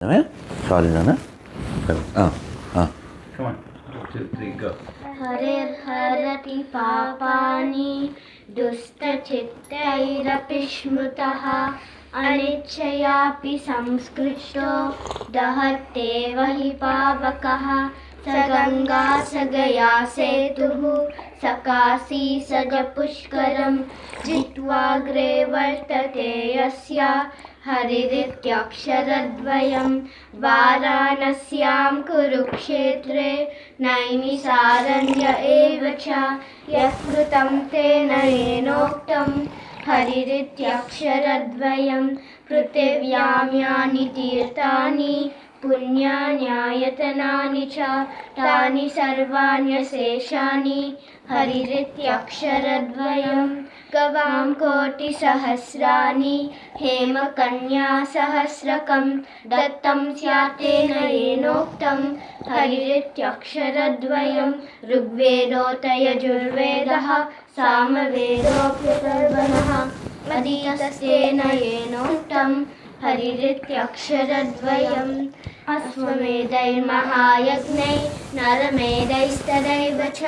Sorry, Nana. Come on. Two, three, go. हरिर् हरति पापानि दुस्तचित्तैरपि स्मृतः अनिच्छयापि संस्कृष्टो दहत्येव हि पावकः स गङ्गा स गया सेतुः सकासी स च पुष्करं जित्वाग्रे वर्तते यस्य हरिरित्यक्षरद्वयं वाराणस्यां कुरुक्षेत्रे नैमिसारण्य एव च यत्कृतं तेन येनोक्तं हरिरित्यक्षरद्वयं पृथिव्यां यानि तीर्थानि पुण्यान्यायतनानि च तानि सर्वाण्यशेषानि हरिरित्यक्षरद्वयं गवां कोटिसहस्राणि हेमकन्यासहस्रकं दत्तं स्यात्तेन येनोक्तं हरिरित्यक्षरद्वयं ऋग्वेदोतयजुर्वेदः सामवेदोऽप्यतर्वणः अधीतस्तेन येनोक्तं हरिरित्यक्षरद्वयम्। अश्वमेधैर्महायज्ञै नरमेधैस्तदैव च।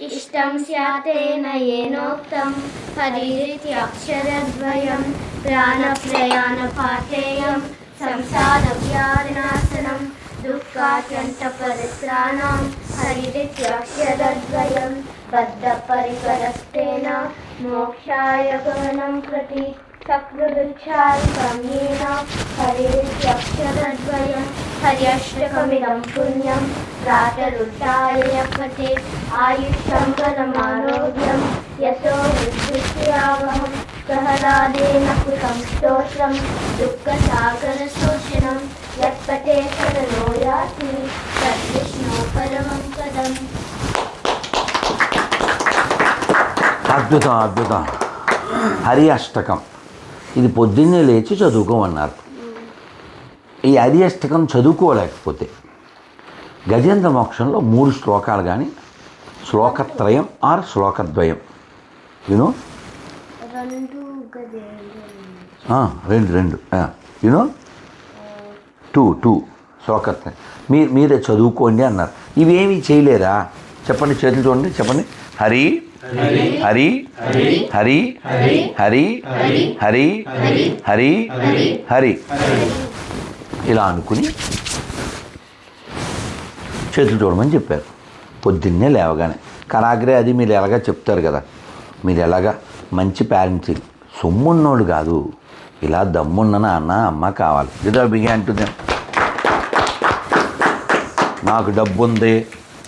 इष्टं स्यातेन येनोक्तं हरिरित्यक्षरद्वयं प्राणप्रयाणपाथेयं संसारव्यारणासनं दुःखात्यन्तपरित्राणां हरिरित्यक्षरद्वयं बद्धपरिकरस्तेन मोक्षाय गमनं प्रति। सकृदुच्छारितं येन हरिरित्यक्षरद्वयं हर्यष्टकमिदं पुण्यं प्रातरुत्थाय पते आयुष्यं बलमारोग्यं यशो वृद्धिश्रियावहं प्रहलादेन कृतं स्तोत्रं दुःखसागरशोषणं यत्पते सदनो याति तद्विष्णो परमं पदम् అద్భుతం అద్భుతం హరి అష్టకం ఇది పొద్దున్నే లేచి చదువుకోమన్నారు. ఈ హరి అష్టకం చదువుకోలేకపోతే గజేంద్ర మోక్షంలో మూడు శ్లోకాలు కానీ శ్లోకత్రయం ఆర్ శ్లోకద్వయం. యూనో రెండు రెండు యూనో టూ టూ శ్లోకత్రయం. మీరు మీరే చదువుకోండి అన్నారు. ఇవేమీ చేయలేరా? చెప్పండి చేతులు చూడండి చెప్పండి. హరి హరి హరి హరి హరి హరి హరి ఇలా అనుకుని చేతులు చూడమని చెప్పారు పొద్దున్నే లేవగానే కరాగ్రే అది మీరు ఎలాగా చెప్తారు కదా మీరు ఎలాగా మంచి పేరెంట్స్ సొమ్మున్నోడు కాదు ఇలా దమ్మున్న నాన్న అమ్మ కావాలి ఇదో బిగాన్ టు దెమ్ నాకు డబ్బు ఉంది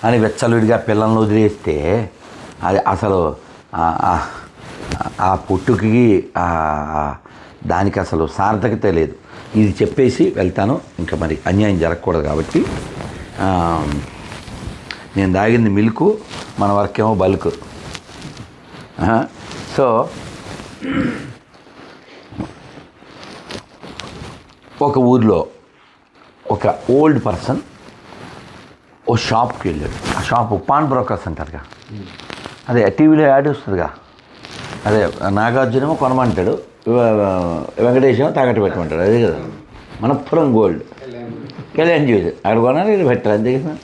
అని వెచ్చలుడిగా పిల్లల్ని వదిలేస్తే అది అసలు ఆ- పుట్టుకి దానికి అసలు సార్థకత లేదు. ఇది చెప్పేసి వెళ్తాను. ఇంకా మరి అన్యాయం జరగకూడదు కాబట్టి నేను తాగింది మిల్క్ మన వరకేమో బల్క్. సో ఒక ఊర్లో ఒక ఓల్డ్ పర్సన్ ఓ షాప్కి వెళ్ళాడు. ఆ షాప్ పాన్ బ్రోకర్స్ అంటారుగా. అదే టీవీలో యాడ్ వస్తుందిగా. అదే నాగార్జునేమో కొనమంటాడు. వె- వెంకటేశం తాకట్టు పెట్టమంటాడు. అదే కదా. మనప్పురం గోల్డ్. కళ్యాణ్ జ్యూస్. అక్కడ కొనాలి ఇక్కడ పెట్టాలి అంతే కదా.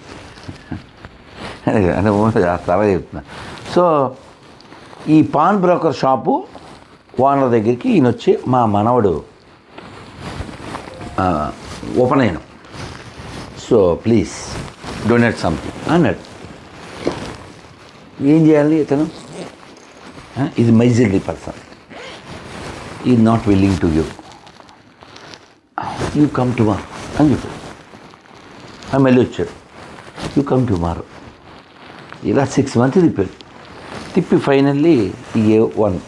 అదే కదా, అంటే ముందు చాలా చెప్తున్నా. సో ఈ పాన్ బ్రోకర్ షాపు ఓనర్ దగ్గరికి ఈయన వచ్చి మా మనవడు ఉపనయనం. సో ప్లీజ్ డొనేట్ సంథింగ్ అన్నాడు. ఏం చేయాలి ఇతను? ఇది miserly person he not willing to give you come tomorrow అని చెప్పాడు. ఆమె మళ్ళీ వచ్చాడు. యూ కమ్ టు మార్ ఇలా సిక్స్ మంత్స్ తిప్పాడు. తిప్పి ఫైనల్లీ ఈ ఏ వన్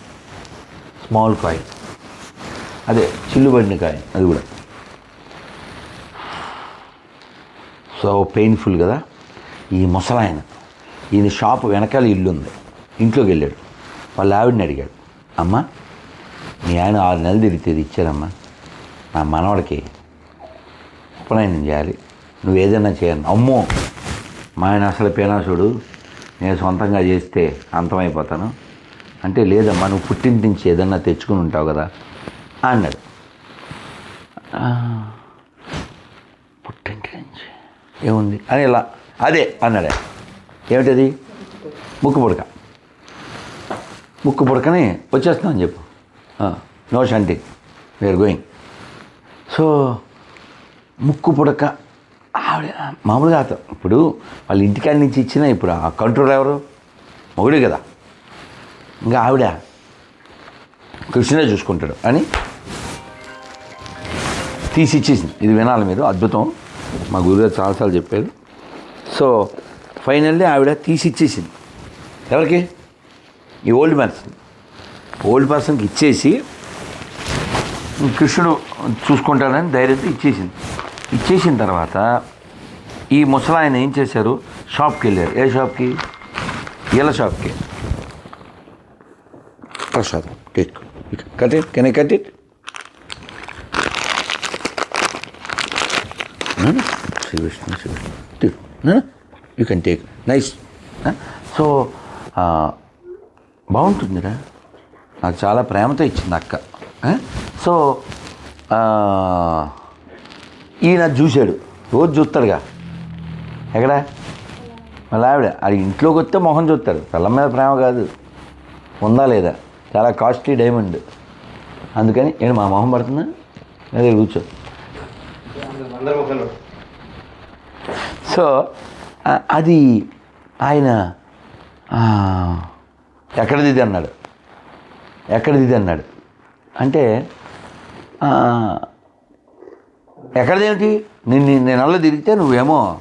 స్మాల్ కాయిన్ అదే చిల్లుబడిన కాయిన్ అది కూడా. సో పెయిన్ఫుల్ కదా? ఈ ముసలాయన. ఈయన షాప్ వెనకాల ఇల్లు ఉంది ఇంట్లోకి వెళ్ళాడు వాళ్ళ ఆవిడని అడిగాడు. అమ్మ మీ ఆయన ఆరు నెలలు తిరిగితే ఇది ఇచ్చారమ్మా. నా మనవడికి ఉపనయనం చేయాలి. నువ్వు ఏదైనా చేయను అమ్మో మా ఆయన అసలు పేనాసుడు నేను సొంతంగా చేస్తే అంతమైపోతాను. అంటే లేదమ్మా నువ్వు పుట్టింటి నుంచి ఏదన్నా తెచ్చుకుని ఉంటావు కదా. అన్నాడు. పుట్టింటి నుంచి ఏముంది? అని ఇలా అదే అన్నాడే ఏమిటది? ముక్కు పుడక. ముక్కు పుడకని వచ్చేస్తున్నాం అని చెప్పు. No shunting we are going so ముక్కు పుడక ఆవిడ మామూలుగా అతను ఇప్పుడు వాళ్ళ ఇంటికాడి నుంచి ఇచ్చిన ఇప్పుడు ఆ కంట్రోల్ ఎవరు? మొగుడే కదా. ఇంకా ఆవిడ కృష్ణుడే చూసుకుంటాడు అని తీసి ఇచ్చేసింది. ఇది వినాలి మీరు. అద్భుతం. మా గురుగారు చాలాసార్లు చెప్పారు. సో ఫైనల్లీ ఆవిడ తీసి ఇచ్చేసింది ఎవరికి? ఈ ఓల్డ్ పర్సన్ ఓల్డ్ పర్సన్కి ఇచ్చేసి కృష్ణుడు చూసుకుంటాడని ధైర్యంతో ఇచ్చేసింది. ఇచ్చేసిన తర్వాత ఈ ముసలాయన ఏం చేశారు? షాప్కి వెళ్ళారు. ఏ షాప్కి? ఈల షాప్కి. ప్రసాదం take cut it can I cut it? Shri Vishnu Shri Vishnu. You can take nice so బాగుంటుందిరా. నాకు చాలా ప్రేమతో ఇచ్చింది అక్క? సో ఈయన చూశాడు. రోజు చూస్తాడుగా. ఎక్కడ? మళ్ళీ ఆవిడ. అది ఇంట్లోకి వస్తే మొహం చూస్తాడు. పిల్లం మీద ప్రేమ కాదు. ఉందా లేదా? చాలా కాస్ట్లీ డైమండ్. అందుకని ఏంటి మా మొహం పడుతుందా? అదే కూర్చో. సో అది ఆయన ఎక్కడది ఎక్కడిది ఇది అన్నాడు. ఎక్కడిది ఇది అన్నాడు. అంటే ఎక్కడదేమిటి? నిన్ను నేను అల్ల తిరిగితే నువ్వేమో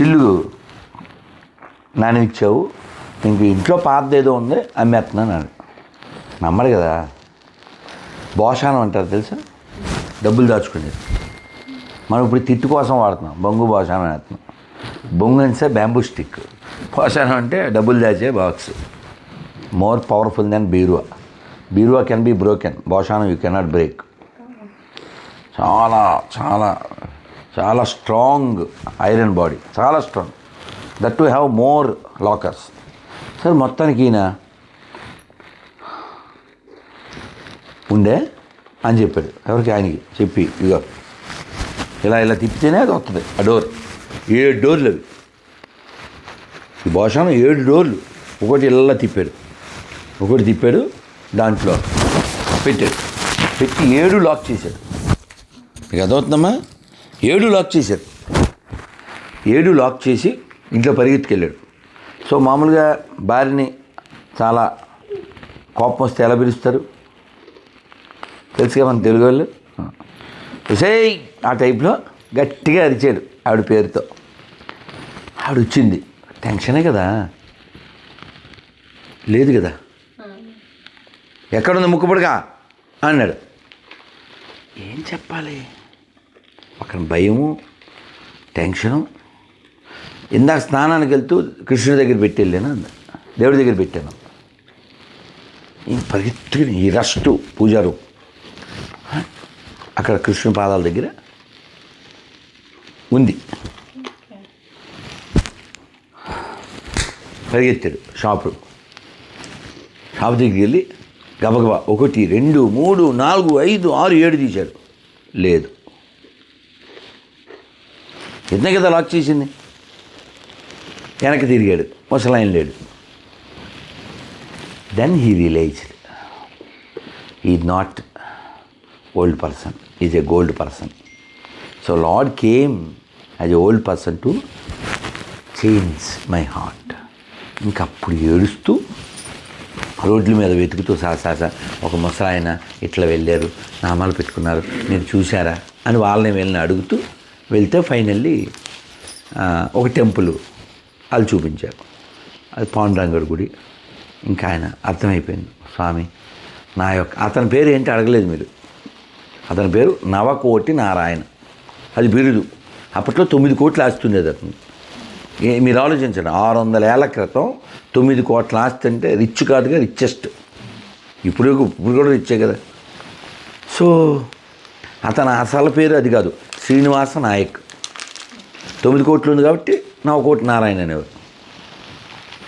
చిల్లు నానిచ్చావు. ఇంక ఇంట్లో పాతది ఏదో ఉంది అమ్మేస్తున్నాను నమ్మరు కదా. బోషానం అంటారు తెలుసా? డబ్బులు దాచుకునేది. మనం ఇప్పుడు తిట్టు కోసం వాడుతున్నాం బొంగు బోషానం వేస్తున్నాం. బొంగు బ్యాంబూ స్టిక్. బోషానం అంటే డబ్బులు దాచే బాక్స్. మోర్ పవర్ఫుల్ దెన్ బీరువా. బీరువా కెన్ బి బ్రోకెన్. బోషాన్ యూ కెనాట్ బ్రేక్. చాలా చాలా చాలా స్ట్రాంగ్ ఐరన్ బాడీ. చాలా strong. That to have more lockers. Sir మొత్తానికి ఈయన ఉండే అని చెప్పాడు. ఎవరికి? ఆయనకి. చెప్పి ఇగో ఇలా ఇలా తిప్పితేనే అది వస్తుంది ఆ డోర్. ఏడు డోర్లు అవి. భోషణం ఏడు డోర్లు. ఒకటి ఇలా తిప్పాడు ఒకటి తిప్పాడు దాంట్లో పెట్టాడు పెట్టి ఏడు లాక్ చేశాడు మీకు అర్థమవుతుందమ్మా? ఏడు లాక్ చేశాడు ఏడు లాక్ చేసి ఇంట్లో పరిగెత్తుకెళ్ళాడు. సో మామూలుగా భార్యని చాలా కోపం వస్తే ఎలా పిలుస్తారు? తెలుసుగా మన తెలుగు వాళ్ళు? విషయ్ ఆ టైప్లో గట్టిగా అరిచాడు ఆవిడ పేరుతో. ఆవిడ వచ్చింది టెన్షనే కదా? లేదు కదా? ఎక్కడుంది ముక్కుపడిగా అన్నాడు. ఏం చెప్పాలి? అక్కడ భయము టెన్షను. ఇందాక స్నానానికి వెళ్తూ కృష్ణుడి దగ్గర పెట్టి వెళ్ళాను దేవుడి దగ్గర పెట్టాను. ఈ పరిగెత్తుకుని ఈ రష్టు పూజారు? అక్కడ కృష్ణ పాదాల దగ్గర ఉంది. పరిగెత్తాడు షాపు. షాప్ దగ్గరికి వెళ్ళి గబగబా ఒకటి రెండు మూడు నాలుగు ఐదు ఆరు ఏడు తీశాడు. లేదు. ఎంత కదా లాక్ చేసింది? వెనక్కి తిరిగాడు. ముసలాయన లేడు. Then he realised he not old person is a gold person so lord came as a old person to change my heart ఇంకా అప్పుడు ఏడుస్తూ రోడ్ల మీద వెతుకుతూ సాసాస ఒక ముసలాయన ఇట్లా వెళ్ళారు నామాలు పెట్టుకున్నారు మీరు చూశారా అని వాళ్ళని వెళ్ళిన అడుగుతూ వెళ్తే ఫైనల్లీ ఒక టెంపుల్ వాళ్ళు చూపించారు. అది పాండురంగడు గుడి. ఇంకా ఆయన అర్థమైపోయింది స్వామి నా యొక్క అతని పేరు ఏంటి అడగలేదు మీరు. అతని పేరు నవకోటి నారాయణ. అది బిరుదు. అప్పట్లో తొమ్మిది కోట్లు ఆస్తుండేది అతను. ఏ- మీరు ఆలోచించండి ఆరు వందల ఏళ్ళ క్రితం తొమ్మిది కోట్ల ఆస్తి అంటే రిచ్ కాదుగా రిచెస్ట్ ఇప్పుడు ఇప్పుడు కూడా రిచ్చే కదా. సో అతని అసలు పేరు అది కాదు శ్రీనివాస నాయక్. తొమ్మిది కోట్లు ఉంది కాబట్టి నవకోటి నారాయణ అనేవారు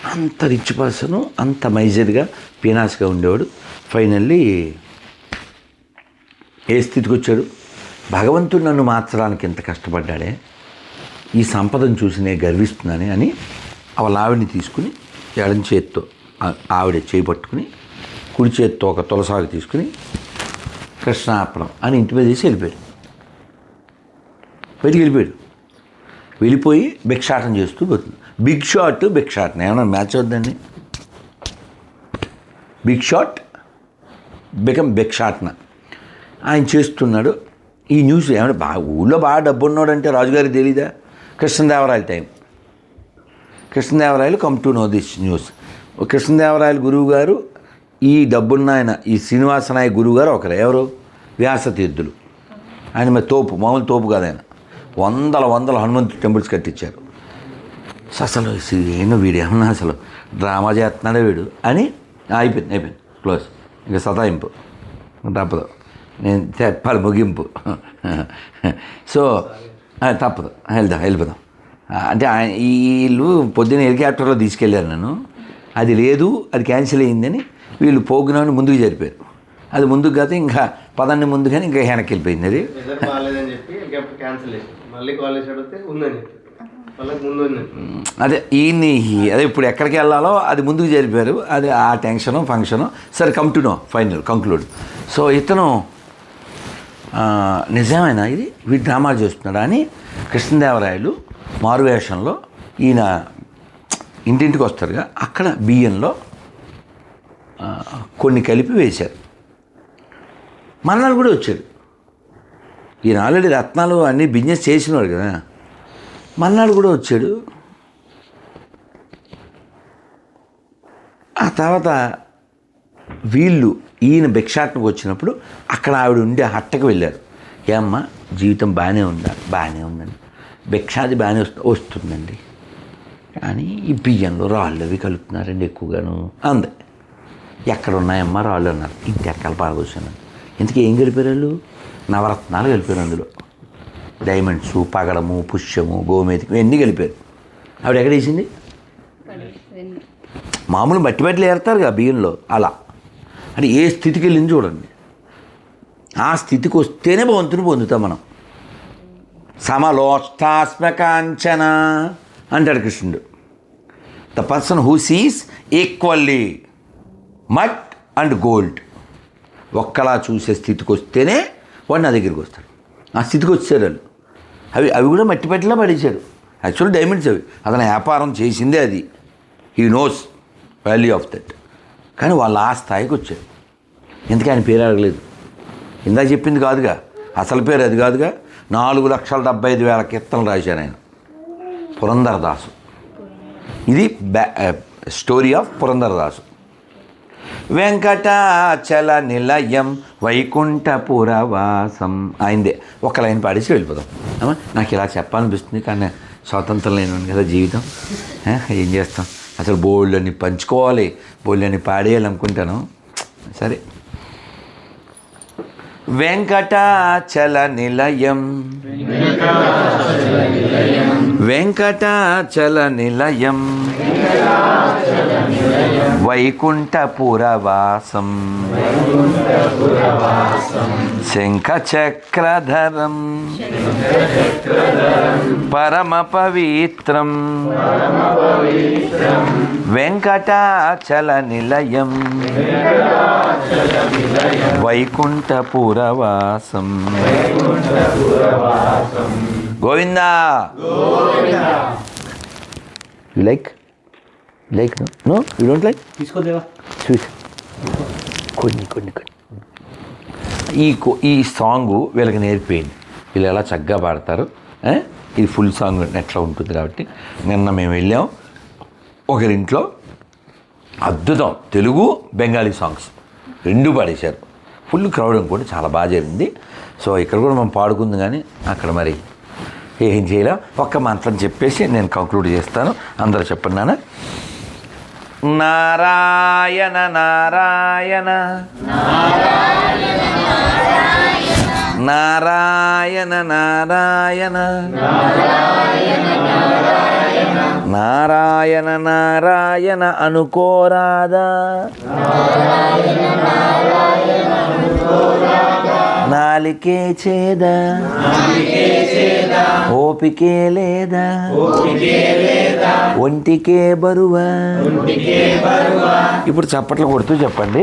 అంత రిచ్ పర్సన్ అంత మైజర్గా పీనాస్గా ఉండేవాడు. ఫైనల్లీ ఏ స్థితికి వచ్చాడు? భగవంతుడు నన్ను మార్చడానికి ఎంత కష్టపడ్డాడే? ఈ సంపదను చూసి నేను గర్విస్తున్నానే అని వాళ్ళ ఆవిడని తీసుకుని ఎడం చేత్తో ఆవిడ చేయి కుడి చేత్తో ఒక తులసాగు తీసుకుని కృష్ణార్పణం అని ఇంటి మీద చేసి వెళ్ళిపోయాడు. బయటికి వెళ్ళిపోయాడు. వెళ్ళిపోయి భిక్షాటం చేస్తూ పోతుంది. బిగ్ షాట్ భిక్షాటం ఏమన్నా మ్యాచ్ అవుద్దండి బిగ్ షాట్ బికమ్ భిక్షాటన. ఆయన చేస్తున్నాడు ఈ న్యూస్ ఏమంటే బాగా ఊళ్ళో బాగా డబ్బు ఉన్నాడంటే రాజుగారికి తెలీదా? కృష్ణదేవరాయల time. Krishnadevarayalu come to know this news కృష్ణదేవరాయల గురువు గారు ఈ డబ్బున్న ఆయన ఈ శ్రీనివాసనాయ గురువు గారు ఒకరు ఎవరు? వ్యాసతీర్థులు. ఆయన మరి తోపు మామూలు తోపు కాదు ఆయన. వందల వందల హనుమంతు టెంపుల్స్ కట్టించారు. అసలు ఏమో వీడు ఏమన్నా అసలు డ్రామా చేస్తున్నాడే వీడు అని అయిపోయింది అయిపోయింది. క్లోజ్. ఇంకా సతాయింపు. తప్పదు. నేను చెప్పాలి ముగింపు. సో తప్పదు వెళ్దాం వెళ్ళిపోదాం. అంటే వీళ్ళు పొద్దున్న హెలికాప్టర్లో తీసుకెళ్ళారు నన్ను. అది లేదు అది క్యాన్సిల్ అయ్యిందని వీళ్ళు పోగునని ముందుకు జరిపారు. అది ముందుకు కాదు ఇంకా పదాన్ని ముందుగానే ఇంకా వెనక్కి వెళ్ళిపోయింది అది. అదే ఈయన్ని అదే ఇప్పుడు ఎక్కడికి వెళ్ళాలో అది ముందుకు జరిపారు. అది ఆ టెన్షను ఫంక్షను. సరే come to know final conclude so ఇతను నిజమేనా ఇది? వీడు డ్రామాలు చేస్తున్నాడు అని కృష్ణదేవరాయలు మారువేషంలో ఈయన ఇంటింటికి వస్తారుగా. అక్కడ బియ్యంలో కొన్ని కలిపి వేశారు. మన్నాడు కూడా వచ్చాడు ఈయన ఆల్రెడీ రత్నాలు అన్నీ బిజినెస్ చేసినవాడు కదా. మన్నాడు కూడా వచ్చాడు. ఆ తర్వాత వీళ్ళు ఈయన భిక్షాటనకు వచ్చినప్పుడు అక్కడ ఆవిడ ఉండే హట్టకు వెళ్ళారు. ఏమ్మా జీవితం బాగానే ఉందా? బాగానే ఉందండి. భిక్షాది బాగానే వస్తు వస్తుందండి. కానీ ఈ బియ్యంలో రాళ్ళు అవి కలుపుతున్నారండి ఎక్కువగాను అంది. ఎక్కడ ఉన్నాయమ్మా రాళ్ళు అన్నారు. ఇంటి ఎక్కల బాగా వచ్చాను ఇంతకీ ఏం కలిపారు వాళ్ళు? నవరత్నాలు కలిపారు అందులో. డైమండ్స్ పగడము పుష్యము గోమేతికం ఇవన్నీ కలిపారు. ఆవిడ ఎక్కడ వేసింది? మామూలు మట్టి బట్టలు ఏరుతారు కదా బియ్యంలో అలా. అంటే ఏ స్థితికి వెళ్ళింది చూడండి. ఆ స్థితికి వస్తేనే భవంతుని పొందుతాం మనం. సమలోష్టాస్మకాంచన అంటాడు కృష్ణుడు. The person who sees equally mud and gold ఒక్కలా చూసే స్థితికి వస్తేనే వాడు నా దగ్గరికి వస్తాడు. ఆ స్థితికి వచ్చారు వాళ్ళు అవి అవి కూడా మట్టి పెట్టిలా పడేశారు యాక్చువల్ డైమండ్స్ అవి. అతను వ్యాపారం చేసిందే అది. He knows value of that కానీ వాళ్ళు ఆ స్థాయికి వచ్చారు. ఎందుకు ఆయన పేరు అడగలేదు? ఇందాక చెప్పింది కాదుగా. అసలు పేరు అది కాదుగా. నాలుగు లక్షల డెబ్బై ఐదు వేల కీర్తనలు రాశారు ఆయన. పురంధరదాసు. ఇది బ్యా స్టోరీ ఆఫ్ పురంధరదాసు. వెంకటాచల నిలయం వైకుంఠపురవాసం. అయిందే. ఒక లైన్ పాడేసి వెళ్ళిపోదాం. నాకు ఇలా చెప్పాలనిపిస్తుంది కానీ స్వాతంత్రం లేని కదా జీవితం. ఏం చేస్తాం? అసలు బోళ్ళని పంచుకోవాలి బోళ్ళని పాడేయాలి అనుకుంటాను సరే. వెంకటాచల నిలయం వెంకటాచల నిలయం వైకుంఠపురవాసం. శంఖచక్రధరం. పరమ పవిత్రం వెంకటాచల నిలయం వైకుంఠపురవాసం Govinda you like like no you don't like తీసుకోదేవా? Sweet కొన్ని కొన్ని కొన్ని. ఈ ఈ సాంగ్ వీళ్ళకి నేర్పేయండి. వీళ్ళు ఎలా చక్కగా పాడతారు? ఇది ఫుల్ సాంగ్ ఎట్లా ఉంటుంది కాబట్టి నిన్న మేము వెళ్ళాం ఒకరింట్లో అద్భుతం. తెలుగు బెంగాలీ సాంగ్స్. రెండు పాడేశారు. ఫుల్ క్రౌడ్ కూడా చాలా బాగా జరిగింది. సో ఇక్కడ కూడా మనం పాడుకుంది కానీ అక్కడ మరి ఏం చేయలేం. ఒక్క మంత్రం చెప్పేసి నేను కంక్లూడ్ చేస్తాను. అందరూ చెప్పండి నాన్న. నారాయణ నారాయణ. నారాయణ నారాయణ. నారాయణ నారాయణ అనుకోరాదా నాలికే చేద? ఓపికే లేదా? ఒంటికే బరువా? ఇప్పుడు చప్పట్లు కొడుతూ చెప్పండి.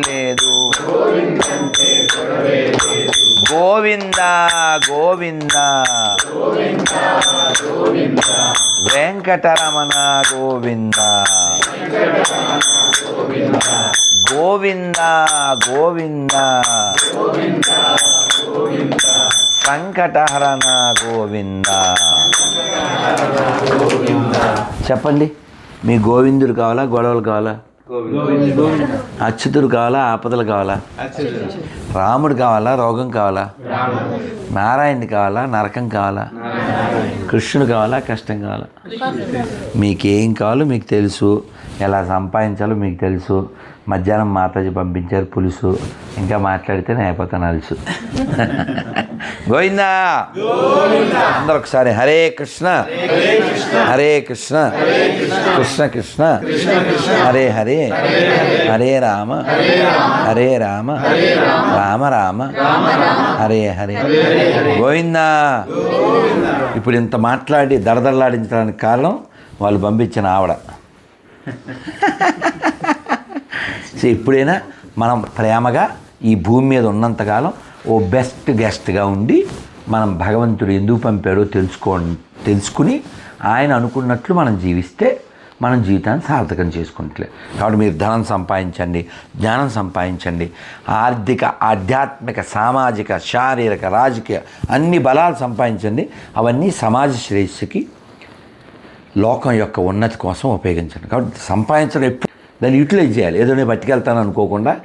లేదు గోవింద గోవింద. వెంకటరమణ గోవింద. గోవింద గోవింద. సంకటహరణ గోవింద. చెప్పండి మీ గోవిందుడు కావాలా గొడవలు కావాలా? అచ్యుతుడు కావాలా ఆపదలు కావాలా? రాముడు కావాలా రోగం కావాలా? నారాయణుడు కావాలా నరకం కావాలా? కృష్ణుడు కావాలా కష్టం కావాలా? మీకేం కావాలో మీకు తెలుసు. ఎలా సంపాదించాలో మీకు తెలుసు. మధ్యాహ్నం మాతాజీ పంపించారు పులుసు. ఇంకా మాట్లాడితే నేను అయిపోతాను అలుసు. గోవిందా? అందరూ ఒకసారి హరే కృష్ణ. హరే కృష్ణ. కృష్ణ కృష్ణ. హరే హరే. హరే రామ. హరే రామ. రామ రామ. హరే హరే. గోవిందా? ఇప్పుడు ఇంత మాట్లాడి దడదడలాడించడానికి కారణం వాళ్ళు పంపించిన ఆవిడ. సో ఎప్పుడైనా మనం ప్రేమగా ఈ భూమి మీద ఉన్నంతకాలం ఓ బెస్ట్ గెస్ట్గా ఉండి మనం భగవంతుడు ఎందుకు పంపాడో తెలుసుకో తెలుసుకుని ఆయన అనుకున్నట్లు మనం జీవిస్తే మనం జీవితాన్ని సార్థకం చేసుకుంటలే. కాబట్టి మీరు ధనం సంపాదించండి జ్ఞానం సంపాదించండి. ఆర్థిక ఆధ్యాత్మిక సామాజిక శారీరక రాజకీయ అన్ని బలాలు సంపాదించండి. అవన్నీ సమాజ శ్రేయస్సుకి లోకం యొక్క ఉన్నతి కోసం ఉపయోగించండి. కాబట్టి సంపాదించడం ఎప్పుడు దాన్ని యూటిలైజ్ చేయాలి. ఏదో నేను పట్టుకెళ్తాను అనుకోకుండా